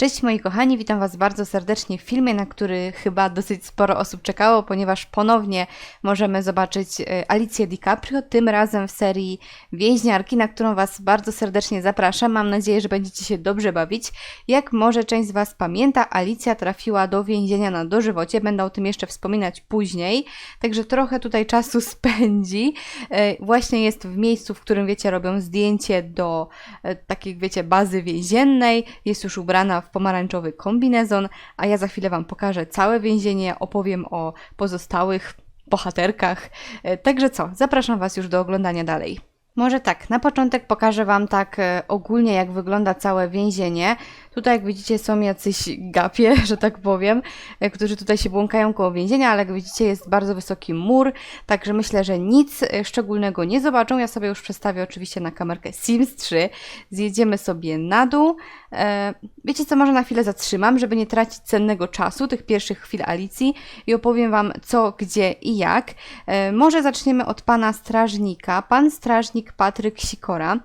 Cześć moi kochani, witam Was bardzo serdecznie w filmie, na który chyba dosyć sporo osób czekało, ponieważ ponownie możemy zobaczyć e, Alicję DiCaprio, tym razem w serii Więźniarki, na którą Was bardzo serdecznie zapraszam. Mam nadzieję, że będziecie się dobrze bawić. Jak może część z Was pamięta, Alicja trafiła do więzienia na dożywocie, będę o tym jeszcze wspominać później, także trochę tutaj czasu spędzi. E, Właśnie jest w miejscu, w którym wiecie, robią zdjęcie do e, takiej, wiecie, bazy więziennej, jest już ubrana w pomarańczowy kombinezon, a ja za chwilę Wam pokażę całe więzienie, opowiem o pozostałych bohaterkach. E, Także co, zapraszam Was już do oglądania dalej. Może tak, na początek pokażę Wam tak e, ogólnie, jak wygląda całe więzienie. Tutaj, jak widzicie, są jacyś gapie, że tak powiem, e, którzy tutaj się błąkają koło więzienia, ale jak widzicie, jest bardzo wysoki mur, także myślę, że nic e, szczególnego nie zobaczą. Ja sobie już przestawię oczywiście na kamerkę Sims 3. Zjedziemy sobie na dół. E, Wiecie co, może na chwilę zatrzymam, żeby nie tracić cennego czasu, tych pierwszych chwil Alicji i opowiem Wam co, gdzie i jak. Może zaczniemy od pana strażnika. Pan strażnik Patryk Sikora.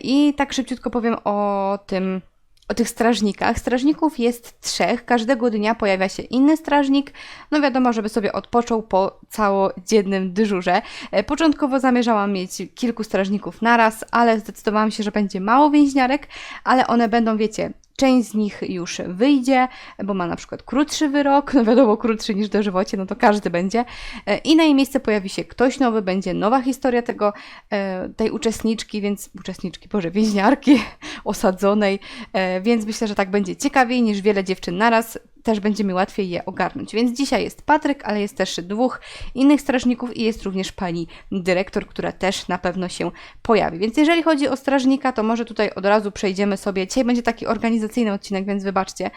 I tak szybciutko powiem o tym, o tych strażnikach. Strażników jest trzech. Każdego dnia pojawia się inny strażnik. No wiadomo, żeby sobie odpoczął po całodziennym dyżurze. E, Początkowo zamierzałam mieć kilku strażników naraz, ale zdecydowałam się, że będzie mało więźniarek, ale one będą, wiecie, Część z nich już wyjdzie, bo ma na przykład krótszy wyrok, no wiadomo, krótszy niż dożywocie, no to każdy będzie. E, I na jej miejsce pojawi się ktoś nowy, będzie nowa historia tego, e, tej uczestniczki, więc uczestniczki, boże, więźniarki osadzonej, e, więc myślę, że tak będzie ciekawiej niż wiele dziewczyn naraz. Też będzie mi łatwiej je ogarnąć. Więc dzisiaj jest Patryk, ale jest też dwóch innych strażników i jest również pani dyrektor, która też na pewno się pojawi. Więc jeżeli chodzi o strażnika, to może tutaj od razu przejdziemy sobie. Dzisiaj będzie taki organizacyjny odcinek, więc wybaczcie,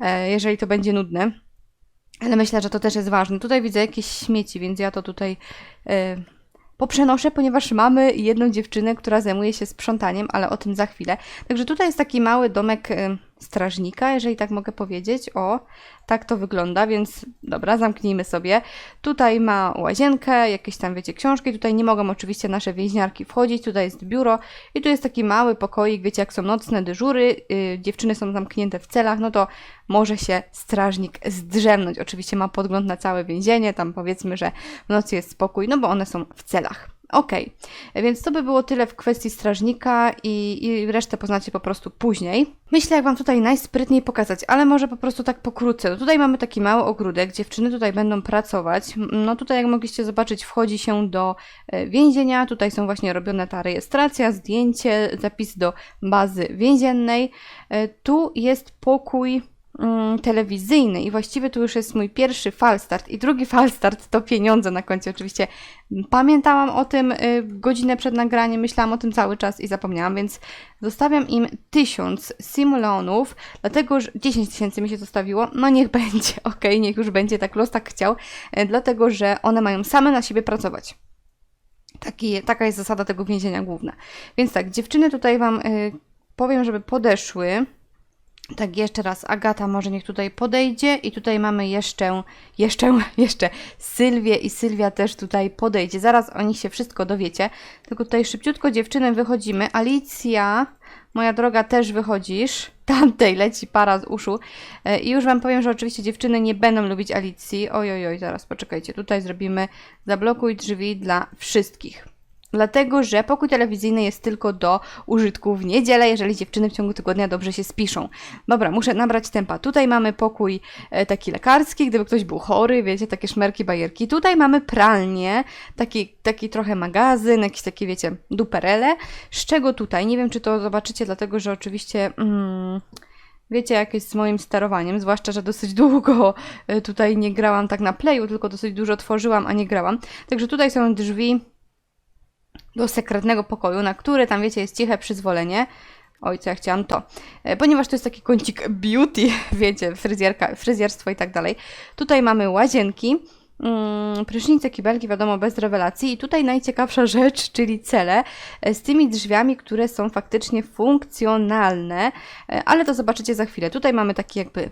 e, jeżeli to będzie nudne. Ale myślę, że to też jest ważne. Tutaj widzę jakieś śmieci, więc ja to tutaj e, poprzenoszę, ponieważ mamy jedną dziewczynę, która zajmuje się sprzątaniem, ale o tym za chwilę. Także tutaj jest taki mały domek e, strażnika, jeżeli tak mogę powiedzieć. O, tak to wygląda, więc dobra, zamknijmy sobie. Tutaj ma łazienkę, jakieś tam, wiecie, książki. Tutaj nie mogą oczywiście nasze więźniarki wchodzić. Tutaj jest biuro i tu jest taki mały pokoik, wiecie, jak są nocne dyżury, yy, dziewczyny są zamknięte w celach, no to może się strażnik zdrzemnąć. Oczywiście ma podgląd na całe więzienie, tam powiedzmy, że w nocy jest spokój, no bo one są w celach. Okej, więc to by było tyle w kwestii strażnika i, i resztę poznacie po prostu później. Myślę, jak Wam tutaj najsprytniej pokazać, ale może po prostu tak pokrótce. No tutaj mamy taki mały ogródek, dziewczyny tutaj będą pracować. No tutaj, jak mogliście zobaczyć, wchodzi się do e, więzienia. Tutaj są właśnie robione ta rejestracja, zdjęcie, zapis do bazy więziennej. E, Tu jest pokój telewizyjny i właściwie tu już jest mój pierwszy falstart i drugi falstart to pieniądze na koncie. Oczywiście pamiętałam o tym y, godzinę przed nagraniem, myślałam o tym cały czas i zapomniałam, więc zostawiam im 1000 simulonów, dlatego że 10 tysięcy mi się zostawiło, no niech będzie, okej, niech już będzie, tak los tak chciał, y, dlatego że one mają same na siebie pracować. Taki, taka jest zasada tego więzienia główna. Więc tak, dziewczyny tutaj Wam y, powiem, żeby podeszły. Tak, jeszcze raz, Agata może niech tutaj podejdzie i tutaj mamy jeszcze, jeszcze, jeszcze Sylwię i Sylwia też tutaj podejdzie. Zaraz o nich się wszystko dowiecie. Tylko tutaj szybciutko dziewczyny wychodzimy. Alicja, moja droga, też wychodzisz. Tamtej leci para z uszu. E, I już Wam powiem, że oczywiście dziewczyny nie będą lubić Alicji. Oj, oj, oj, zaraz poczekajcie. Tutaj zrobimy zablokuj drzwi dla wszystkich. Dlatego, że pokój telewizyjny jest tylko do użytku w niedzielę, jeżeli dziewczyny w ciągu tygodnia dobrze się spiszą. Dobra, muszę nabrać tempa. Tutaj mamy pokój e, taki lekarski, gdyby ktoś był chory, wiecie, takie szmerki, bajerki. Tutaj mamy pralnię, taki, taki trochę magazyn, jakieś takie, wiecie, duperele. Z czego tutaj? Nie wiem, czy to zobaczycie, dlatego, że oczywiście... Mm, Wiecie, jak jest z moim sterowaniem, zwłaszcza, że dosyć długo e, tutaj nie grałam tak na playu, tylko dosyć dużo tworzyłam, a nie grałam. Także tutaj są drzwi do sekretnego pokoju, na który tam, wiecie, jest ciche przyzwolenie. Oj, co ja chciałam to. E, Ponieważ to jest taki kącik beauty, wiecie, fryzjerka, fryzjerstwo i tak dalej. Tutaj mamy łazienki, mm, prysznice, kibelki, wiadomo, bez rewelacji. I tutaj najciekawsza rzecz, czyli cele e, z tymi drzwiami, które są faktycznie funkcjonalne, e, ale to zobaczycie za chwilę. Tutaj mamy taki jakby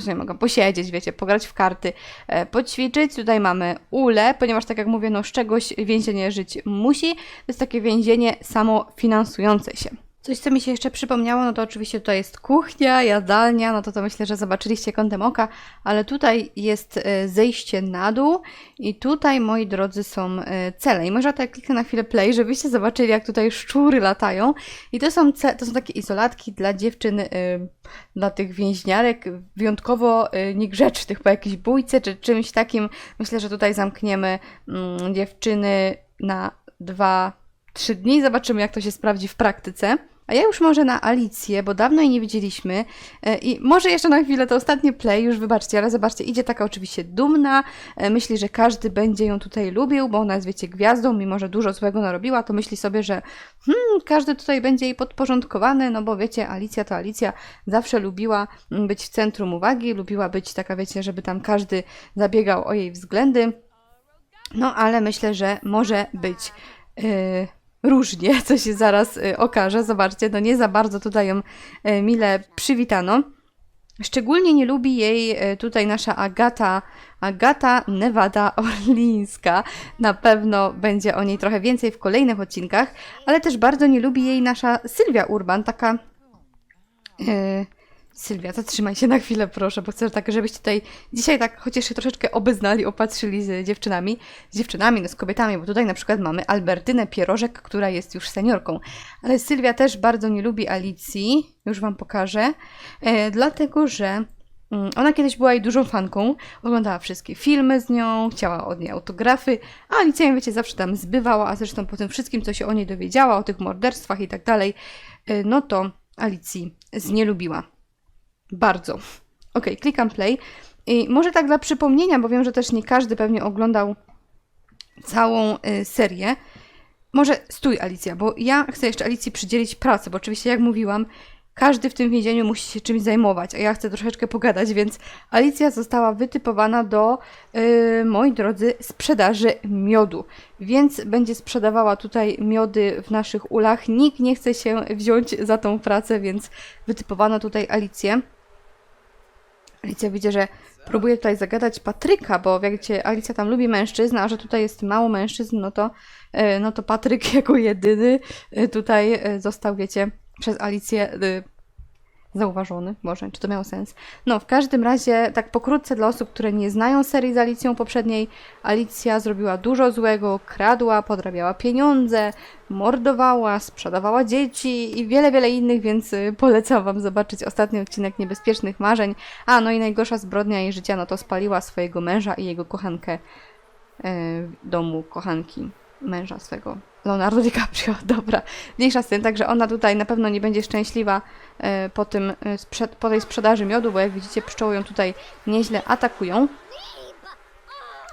sobie mogę posiedzieć, wiecie, pograć w karty, e, poćwiczyć. Tutaj mamy ule, ponieważ tak jak mówię, no z czegoś więzienie żyć musi. To jest takie więzienie samofinansujące się. Coś, co mi się jeszcze przypomniało, no to oczywiście tutaj jest kuchnia, jadalnia, no to to myślę, że zobaczyliście kątem oka, ale tutaj jest e, zejście na dół i tutaj, moi drodzy, są e, cele. I może tak kliknę na chwilę play, żebyście zobaczyli, jak tutaj szczury latają. I to są, to są takie izolatki dla dziewczyn, e, dla tych więźniarek, wyjątkowo niegrzecznych, po jakiejś bójce czy czymś takim. Myślę, że tutaj zamkniemy mm, dziewczyny na dwa, trzy dni. Zobaczymy, jak to się sprawdzi w praktyce. A ja już może na Alicję, bo dawno jej nie widzieliśmy. E, I może jeszcze na chwilę to ostatnie play, już wybaczcie, ale zobaczcie, idzie taka oczywiście dumna. e, Myśli, że każdy będzie ją tutaj lubił, bo ona jest, wiecie, gwiazdą, mimo że dużo złego narobiła, to myśli sobie, że hmm, każdy tutaj będzie jej podporządkowany, no bo wiecie, Alicja to Alicja zawsze lubiła mm, być w centrum uwagi, lubiła być taka, wiecie, żeby tam każdy zabiegał o jej względy. No, ale myślę, że może być yy, różnie, co się zaraz yy, okaże. Zobaczcie, no nie za bardzo tutaj ją yy, mile przywitano. Szczególnie nie lubi jej yy, tutaj nasza Agata, Agata Nevada Orlińska. Na pewno będzie o niej trochę więcej w kolejnych odcinkach, ale też bardzo nie lubi jej nasza Sylwia Urban, taka Yy, Sylwia, zatrzymaj się na chwilę, proszę, bo chcę tak, żebyście tutaj dzisiaj tak chociaż się troszeczkę obeznali, opatrzyli z dziewczynami, z dziewczynami, no z kobietami, bo tutaj na przykład mamy Albertynę Pierożek, która jest już seniorką. Ale Sylwia też bardzo nie lubi Alicji, już Wam pokażę, e, dlatego że mm, ona kiedyś była jej dużą fanką, oglądała wszystkie filmy z nią, chciała od niej autografy, a Alicja ją, wiecie, zawsze tam zbywała, a zresztą po tym wszystkim, co się o niej dowiedziała, o tych morderstwach i tak dalej, e, no to Alicji znielubiła. Bardzo. Ok, klikam play. I może tak dla przypomnienia, bo wiem, że też nie każdy pewnie oglądał całą y, serię. Może stój, Alicja, bo ja chcę jeszcze Alicji przydzielić pracę, bo oczywiście, jak mówiłam, każdy w tym więzieniu musi się czymś zajmować, a ja chcę troszeczkę pogadać, więc Alicja została wytypowana do, yy, moi drodzy, sprzedaży miodu. Więc będzie sprzedawała tutaj miody w naszych ulach. Nikt nie chce się wziąć za tą pracę, więc wytypowano tutaj Alicję. Alicja widzę, że próbuje tutaj zagadać Patryka, bo wiecie, Alicja tam lubi mężczyzn, a że tutaj jest mało mężczyzn, no to, e, no to Patryk jako jedyny e, tutaj e, został, wiecie, przez Alicję zauważony, może, czy to miało sens. No, w każdym razie, tak pokrótce dla osób, które nie znają serii z Alicją poprzedniej, Alicja zrobiła dużo złego, kradła, podrabiała pieniądze, mordowała, sprzedawała dzieci i wiele, wiele innych, więc y, polecam Wam zobaczyć ostatni odcinek Niebezpiecznych Marzeń. A, no i najgorsza zbrodnia jej życia, no to spaliła swojego męża i jego kochankę y, w domu kochanki męża swego. Leonardo DiCaprio, dobra. Mniejsza z tym, także ona tutaj na pewno nie będzie szczęśliwa e, po, tym, e, po tej sprzedaży miodu, bo jak widzicie, pszczoły ją tutaj nieźle atakują.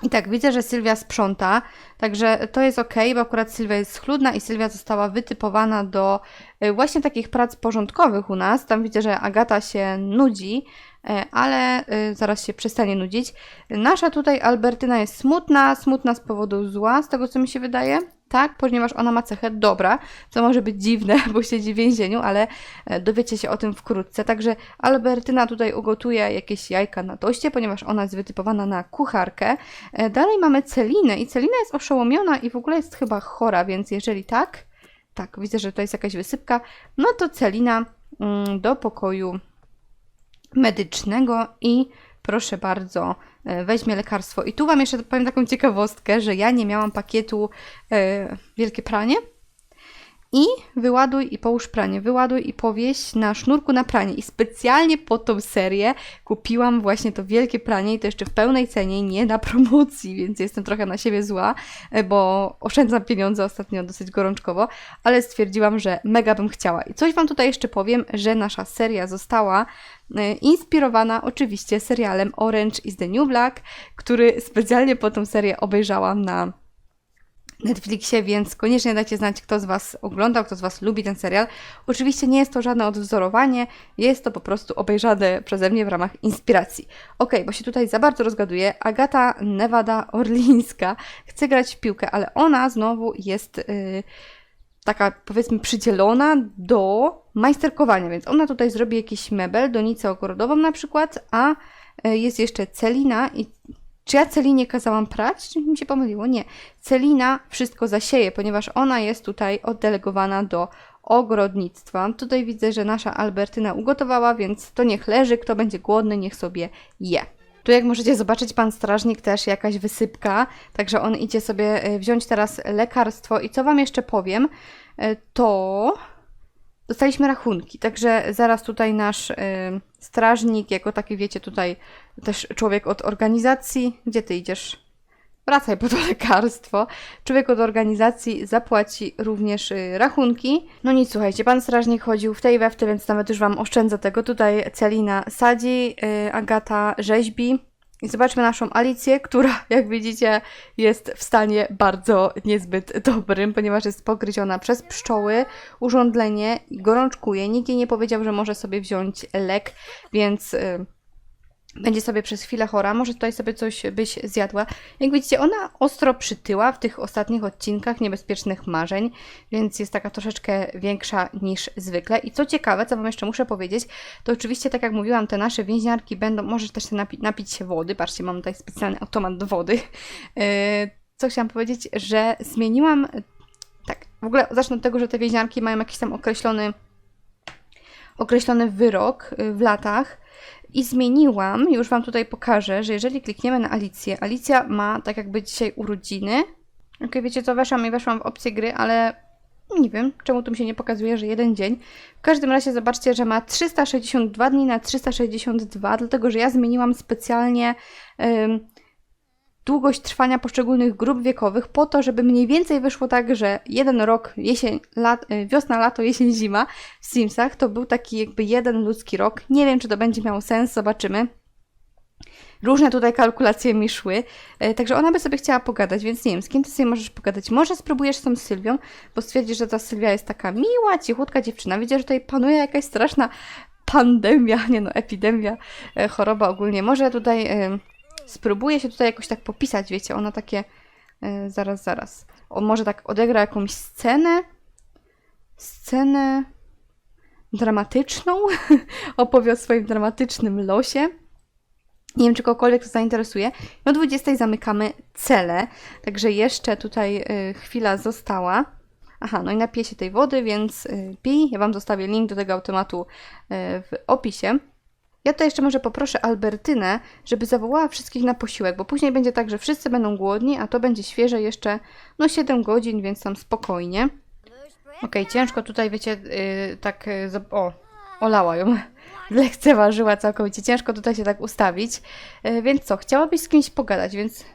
I tak, widzę, że Sylwia sprząta, także to jest ok, bo akurat Sylwia jest schludna i Sylwia została wytypowana do e, właśnie takich prac porządkowych u nas. Tam widzę, że Agata się nudzi, ale zaraz się przestanie nudzić. Nasza tutaj Albertyna jest smutna, smutna z powodu zła, z tego co mi się wydaje. Tak, ponieważ ona ma cechę dobra, co może być dziwne, bo siedzi w więzieniu, ale e, dowiecie się o tym wkrótce. Także Albertyna tutaj ugotuje jakieś jajka na toście, ponieważ ona jest wytypowana na kucharkę. E, Dalej mamy Celinę i Celina jest oszołomiona i w ogóle jest chyba chora, więc jeżeli tak, tak, widzę, że to jest jakaś wysypka, no to Celina mm, do pokoju medycznego i proszę bardzo, weźmie lekarstwo. I tu Wam jeszcze powiem taką ciekawostkę, że ja nie miałam pakietu e, Wielkie Pranie. I wyładuj i połóż pranie, wyładuj i powieś na sznurku na pranie. I specjalnie po tą serię kupiłam właśnie to wielkie pranie i to jeszcze w pełnej cenie, nie na promocji, więc jestem trochę na siebie zła, e, bo oszczędzam pieniądze ostatnio dosyć gorączkowo, ale stwierdziłam, że mega bym chciała. I coś Wam tutaj jeszcze powiem, że nasza seria została e, inspirowana oczywiście serialem Orange is the New Black, który specjalnie po tą serię obejrzałam na Netflixie, więc koniecznie dajcie znać, kto z Was oglądał, kto z Was lubi ten serial. Oczywiście nie jest to żadne odwzorowanie, jest to po prostu obejrzane przeze mnie w ramach inspiracji. Ok, bo się tutaj za bardzo rozgaduję. Agata Nevada Orlińska chce grać w piłkę, ale ona znowu jest yy, taka powiedzmy przydzielona do majsterkowania, więc ona tutaj zrobi jakiś mebel, donicę ogrodową na przykład, a y, jest jeszcze Celina i czy ja Celinie kazałam prać? Czy mi się pomyliło? Nie. Celina wszystko zasieje, ponieważ ona jest tutaj oddelegowana do ogrodnictwa. Tutaj widzę, że nasza Albertyna ugotowała, więc to niech leży, kto będzie głodny, niech sobie je. Tu jak możecie zobaczyć, pan strażnik też jakaś wysypka, także on idzie sobie e, wziąć teraz lekarstwo i co wam jeszcze powiem, e, to dostaliśmy rachunki, także zaraz tutaj nasz y, strażnik, jako taki wiecie, tutaj też człowiek od organizacji, gdzie ty idziesz? Wracaj po to lekarstwo. Człowiek od organizacji zapłaci również y, rachunki. No nic, słuchajcie, pan strażnik chodził w tej i we więc nawet już wam oszczędzę tego. Tutaj Celina sadzi, y, Agata rzeźbi. I zobaczmy naszą Alicję, która, jak widzicie, jest w stanie bardzo niezbyt dobrym, ponieważ jest pogryziona przez pszczoły, urządlenie gorączkuje. Nikt jej nie powiedział, że może sobie wziąć lek, więc y, będzie sobie przez chwilę chora. Może tutaj sobie coś byś zjadła. Jak widzicie, ona ostro przytyła w tych ostatnich odcinkach niebezpiecznych marzeń, więc jest taka troszeczkę większa niż zwykle. I co ciekawe, co Wam jeszcze muszę powiedzieć, to oczywiście, tak jak mówiłam, te nasze więźniarki będą, możesz też napi- napić się wody. Patrzcie, mam tutaj specjalny automat do wody. Yy, co chciałam powiedzieć, że zmieniłam. Tak, w ogóle zacznę od tego, że te więźniarki mają jakiś tam określony określony wyrok y, w latach i zmieniłam, już Wam tutaj pokażę, że jeżeli klikniemy na Alicję, Alicja ma tak jakby dzisiaj urodziny. Ok, wiecie co, weszłam i weszłam w opcję gry, ale nie wiem, czemu tu mi się nie pokazuje, że jeden dzień. W każdym razie zobaczcie, że ma 362 dni na 362, dlatego że ja zmieniłam specjalnie długość trwania poszczególnych grup wiekowych po to, żeby mniej więcej wyszło tak, że jeden rok, jesień, lat, y, wiosna, lato, jesień, zima w Simsach to był taki jakby jeden ludzki rok. Nie wiem, czy to będzie miało sens, zobaczymy. Różne tutaj kalkulacje mi szły, e, także ona by sobie chciała pogadać, więc nie wiem, z kim ty sobie możesz pogadać. Może spróbujesz z tą Sylwią, bo stwierdzisz, że ta Sylwia jest taka miła, cichutka dziewczyna. Widzę, że tutaj panuje jakaś straszna pandemia, nie no, epidemia, e, choroba ogólnie. Może tutaj e, spróbuję się tutaj jakoś tak popisać, wiecie, ona takie, e, zaraz, zaraz. On może tak odegra jakąś scenę, scenę dramatyczną, opowie o swoim dramatycznym losie. Nie wiem, czy kogokolwiek to zainteresuje. I o 20 zamykamy cele, także jeszcze tutaj y, chwila została. Aha, no i napiję się tej wody, więc y, pij. Ja Wam zostawię link do tego automatu w opisie. Ja tutaj jeszcze może poproszę Albertynę, żeby zawołała wszystkich na posiłek, bo później będzie tak, że wszyscy będą głodni, a to będzie świeże jeszcze no 7 godzin, więc tam spokojnie. Okej, ciężko tutaj, wiecie, yy, tak, yy, o, olała ją, lekceważyła całkowicie, ciężko tutaj się tak ustawić, yy, więc co, chciałabyś z kimś pogadać, więc,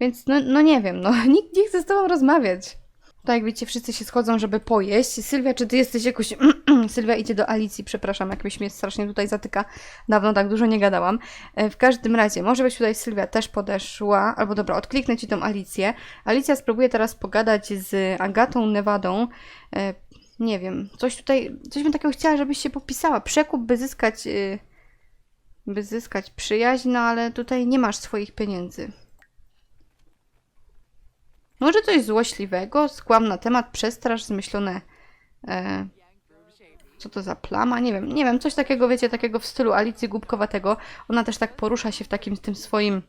więc no, no nie wiem, no, nikt nie chce z tobą rozmawiać. Tak jak wiecie, wszyscy się schodzą, żeby pojeść. Sylwia, czy ty jesteś jakoś... Sylwia idzie do Alicji, przepraszam, jakbyś mnie strasznie tutaj zatyka. Dawno tak dużo nie gadałam. E, W każdym razie, może być tutaj Sylwia też podeszła, albo dobra, odkliknę ci tą Alicję. Alicja spróbuje teraz pogadać z Agatą Nevadą. E, Nie wiem, coś tutaj, coś bym takiego chciała, żebyś się popisała. Przekup, by zyskać, y, by zyskać przyjaźń, no ale tutaj nie masz swoich pieniędzy. Może coś złośliwego, skłam na temat, przestrasz, zmyślone. E, co to za plama? Nie wiem, nie wiem, coś takiego, wiecie, takiego w stylu Alicji Głupkowatego. Ona też tak porusza się w takim tym swoim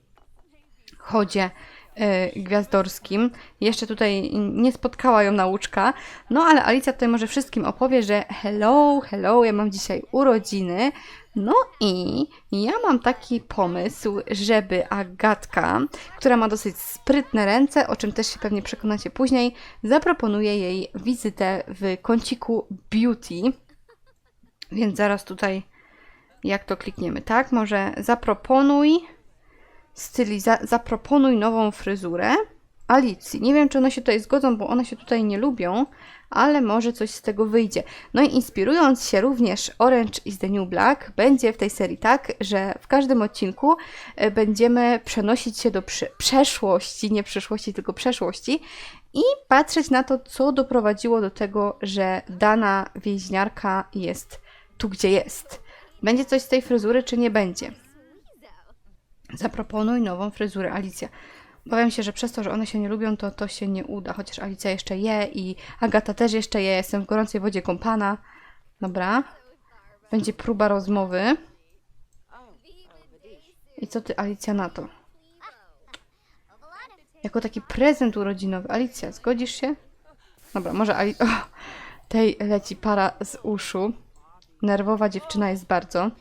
chodzie e, gwiazdorskim. Jeszcze tutaj nie spotkała ją nauczka. No ale Alicja tutaj może wszystkim opowie, że hello, hello, ja mam dzisiaj urodziny. No i ja mam taki pomysł, żeby Agatka, która ma dosyć sprytne ręce, o czym też się pewnie przekonacie później, zaproponuję jej wizytę w kąciku beauty. Więc zaraz tutaj, jak to klikniemy, tak? Może zaproponuj styliza- zaproponuj nową fryzurę Alicji. Nie wiem, czy one się tutaj zgodzą, bo one się tutaj nie lubią, ale może coś z tego wyjdzie. No i inspirując się również Orange is the New Black, będzie w tej serii tak, że w każdym odcinku e, będziemy przenosić się do przeszłości, nie przyszłości, tylko przeszłości i patrzeć na to, co doprowadziło do tego, że dana więźniarka jest tu, gdzie jest. Będzie coś z tej fryzury, czy nie będzie? Zaproponuj nową fryzurę, Alicja. Obawiam się, że przez to, że one się nie lubią, to to się nie uda. Chociaż Alicja jeszcze je i Agata też jeszcze je. Jestem w gorącej wodzie kąpana. Dobra. Będzie próba rozmowy. I co ty, Alicja, na to? Jako taki prezent urodzinowy. Alicja, zgodzisz się? Dobra, może Ali... O, tej leci para z uszu. Nerwowa dziewczyna jest bardzo.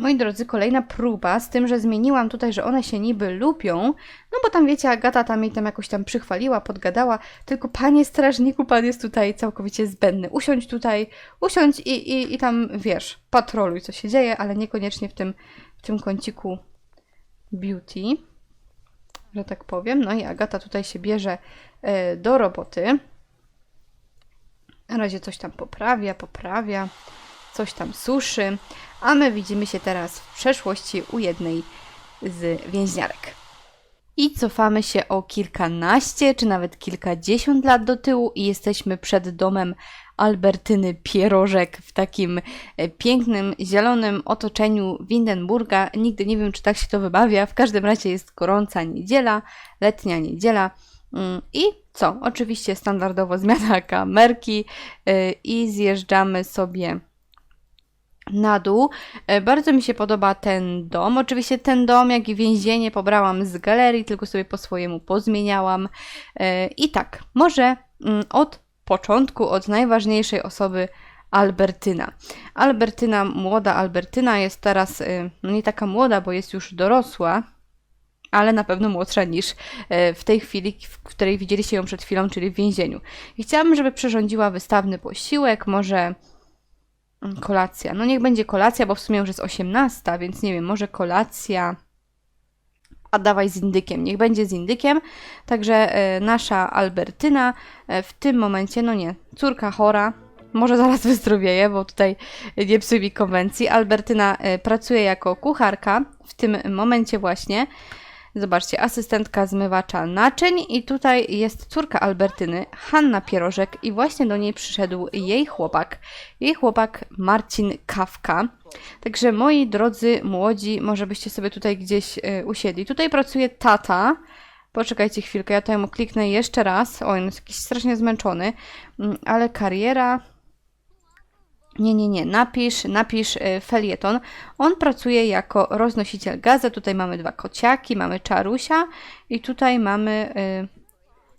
Moi drodzy, kolejna próba, z tym, że zmieniłam tutaj, że one się niby lubią, no bo tam wiecie, Agata tam jej tam jakoś tam przychwaliła, podgadała, tylko panie strażniku, pan jest tutaj całkowicie zbędny. Usiądź tutaj, usiądź i, i, i tam, wiesz, patroluj, co się dzieje, ale niekoniecznie w tym, w tym kąciku beauty, że tak powiem. No i Agata tutaj się bierze e, do roboty. Na razie coś tam poprawia, poprawia, coś tam suszy, a my widzimy się teraz w przeszłości u jednej z więźniarek. I cofamy się o kilkanaście, czy nawet kilkadziesiąt lat do tyłu i jesteśmy przed domem Albertyny Pierożek w takim e, pięknym, zielonym otoczeniu Windenburga. Nigdy nie wiem, czy tak się to wybawia. W każdym razie jest gorąca niedziela, letnia niedziela. Mm, I co? Oczywiście standardowo zmiana kamerki y, i zjeżdżamy sobie na dół. E, Bardzo mi się podoba ten dom. Oczywiście ten dom, jak i więzienie pobrałam z galerii, tylko sobie po swojemu pozmieniałam. E, I tak, może mm, od początku, od najważniejszej osoby Albertyna. Albertyna, młoda Albertyna jest teraz, y, no nie taka młoda, bo jest już dorosła, ale na pewno młodsza niż e, w tej chwili, w której widzieliście ją przed chwilą, czyli w więzieniu. I chciałabym, żeby przyrządziła wystawny posiłek, może kolacja. No niech będzie kolacja, bo w sumie już jest 18, więc nie wiem, może kolacja. A dawaj z indykiem, niech będzie z indykiem. Także e, nasza Albertyna e, w tym momencie, no nie, córka chora, może zaraz wyzdrowieje, bo tutaj nie psuj mi konwencji. Albertyna e, pracuje jako kucharka w tym momencie właśnie. Zobaczcie, asystentka zmywacza naczyń i tutaj jest córka Albertyny, Hanna Pierożek i właśnie do niej przyszedł jej chłopak, jej chłopak Marcin Kawka. Także moi drodzy młodzi, może byście sobie tutaj gdzieś y, usiedli. Tutaj pracuje tata. Poczekajcie chwilkę, ja tutaj mu kliknę jeszcze raz. O, on jest jakiś strasznie zmęczony, Mm, ale kariera nie, nie, nie. Napisz, napisz y, felieton. On pracuje jako roznosiciel gazet. Tutaj mamy dwa kociaki, mamy czarusia i tutaj mamy y,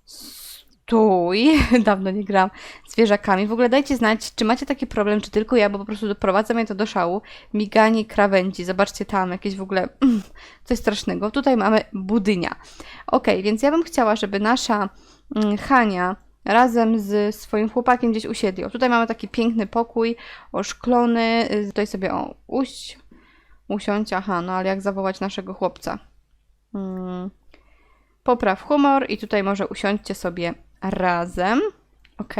stój. Dawno nie grałam zwierzakami. W ogóle dajcie znać, czy macie taki problem, czy tylko ja, bo po prostu doprowadza mnie to do szału. Miganie krawędzi. Zobaczcie tam, jakieś w ogóle coś strasznego. Tutaj mamy budynia. Ok, więc ja bym chciała, żeby nasza mm, Hania razem z swoim chłopakiem gdzieś usiedli. O, tutaj mamy taki piękny pokój, oszklony. Y, Tutaj sobie o, uść, usiąść. Aha, no ale jak zawołać naszego chłopca? Hmm. Popraw humor i tutaj może usiądźcie sobie razem. Ok?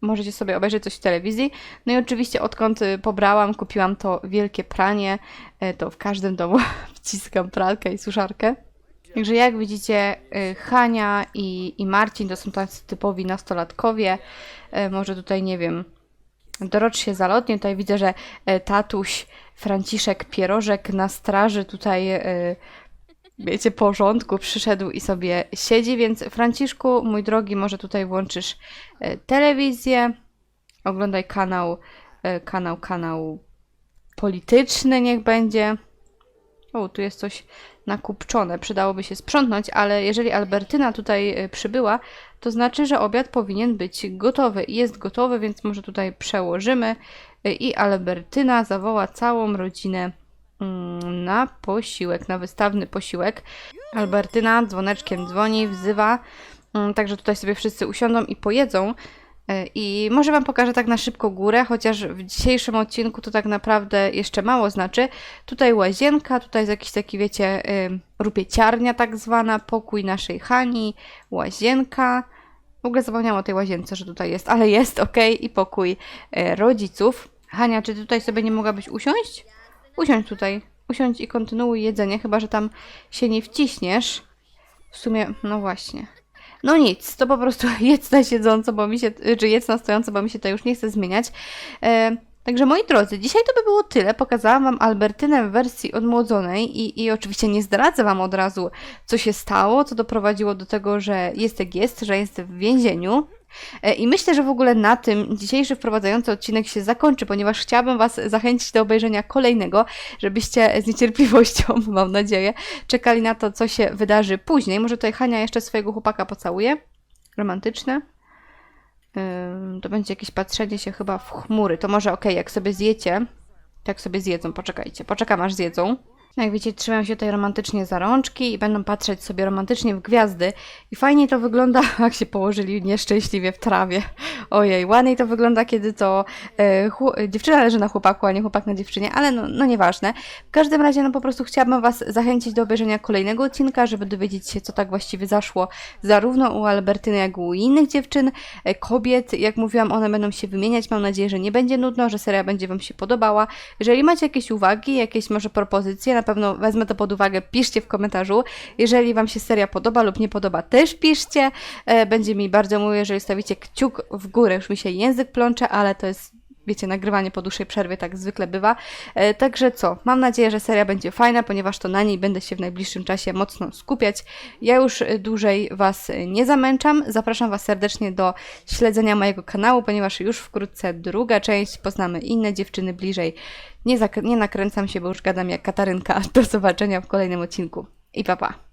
Możecie sobie obejrzeć coś w telewizji. No i oczywiście odkąd y, pobrałam, kupiłam to wielkie pranie, y, to w każdym domu wciskam pralkę i suszarkę. Także jak widzicie, y, Hania i, i Marcin to są tacy typowi nastolatkowie. Y, Może tutaj, nie wiem, dorocz się zalotnie. Tutaj widzę, że y, tatuś Franciszek Pierożek na straży tutaj, wiecie, porządku przyszedł i sobie siedzi. Więc Franciszku, mój drogi, może tutaj włączysz telewizję. Oglądaj kanał, kanał, kanał polityczny niech będzie. O, tu jest coś nakupczone, przydałoby się sprzątnąć, ale jeżeli Albertyna tutaj y, przybyła, to znaczy, że obiad powinien być gotowy. Jest gotowy, więc może tutaj przełożymy y, i Albertyna zawoła całą rodzinę mm, na posiłek, na wystawny posiłek. Albertyna dzwoneczkiem dzwoni, wzywa, mm, także tutaj sobie wszyscy usiądą i pojedzą. E, I może Wam pokażę tak na szybko górę, chociaż w dzisiejszym odcinku to tak naprawdę jeszcze mało znaczy. Tutaj łazienka, tutaj jest jakiś taki, wiecie, rupieciarnia tak zwana, pokój naszej Hani, łazienka. W ogóle zapomniałam o tej łazience, że tutaj jest, ale jest, ok, i pokój e, rodziców. Hania, czy ty tutaj sobie nie mogłabyś usiąść? Usiądź tutaj, usiądź i kontynuuj jedzenie, chyba że tam się nie wciśniesz. W sumie, no właśnie. No nic, to po prostu jedz na siedząco, bo mi się, czy jedz na stojąco, bo mi się to już nie chce zmieniać. E, także moi drodzy, dzisiaj to by było tyle. Pokazałam Wam Albertynę w wersji odmłodzonej i, i oczywiście nie zdradzę Wam od razu, co się stało, co doprowadziło do tego, że jest jak jest, że jest w więzieniu. E, I myślę, że w ogóle na tym dzisiejszy wprowadzający odcinek się zakończy, ponieważ chciałabym Was zachęcić do obejrzenia kolejnego, żebyście z niecierpliwością, mam nadzieję, czekali na to, co się wydarzy później. Może tutaj Hania jeszcze swojego chłopaka pocałuje. Romantyczne. To będzie jakieś patrzenie się chyba w chmury. To może okej, jak sobie zjecie, tak sobie zjedzą, poczekajcie, poczekam aż zjedzą. Jak wiecie, trzymają się tutaj romantycznie za rączki i będą patrzeć sobie romantycznie w gwiazdy. I fajnie to wygląda, jak się położyli nieszczęśliwie w trawie. Ojej, ładniej to wygląda, kiedy to e, dziewczyna leży na chłopaku, a nie chłopak na dziewczynie, ale no, no nieważne. W każdym razie, no po prostu chciałabym Was zachęcić do obejrzenia kolejnego odcinka, żeby dowiedzieć się, co tak właściwie zaszło zarówno u Albertyny, jak i u innych dziewczyn, e, kobiet. Jak mówiłam, one będą się wymieniać. Mam nadzieję, że nie będzie nudno, że seria będzie Wam się podobała. Jeżeli macie jakieś uwagi, jakieś może propozycje, na pewno wezmę to pod uwagę, piszcie w komentarzu. Jeżeli Wam się seria podoba lub nie podoba, też piszcie. E, Będzie mi bardzo miło, jeżeli stawicie kciuk w górę. Już mi się język plącze, ale to jest wiecie, nagrywanie po dłuższej przerwie tak zwykle bywa. E, także co, mam nadzieję, że seria będzie fajna, ponieważ to na niej będę się w najbliższym czasie mocno skupiać. Ja już e, dłużej Was e, nie zamęczam. Zapraszam Was serdecznie do śledzenia mojego kanału, ponieważ już wkrótce druga część, poznamy inne dziewczyny bliżej. Nie, nie nakręcam się, bo już gadam jak Katarynka. Do zobaczenia w kolejnym odcinku. I pa pa!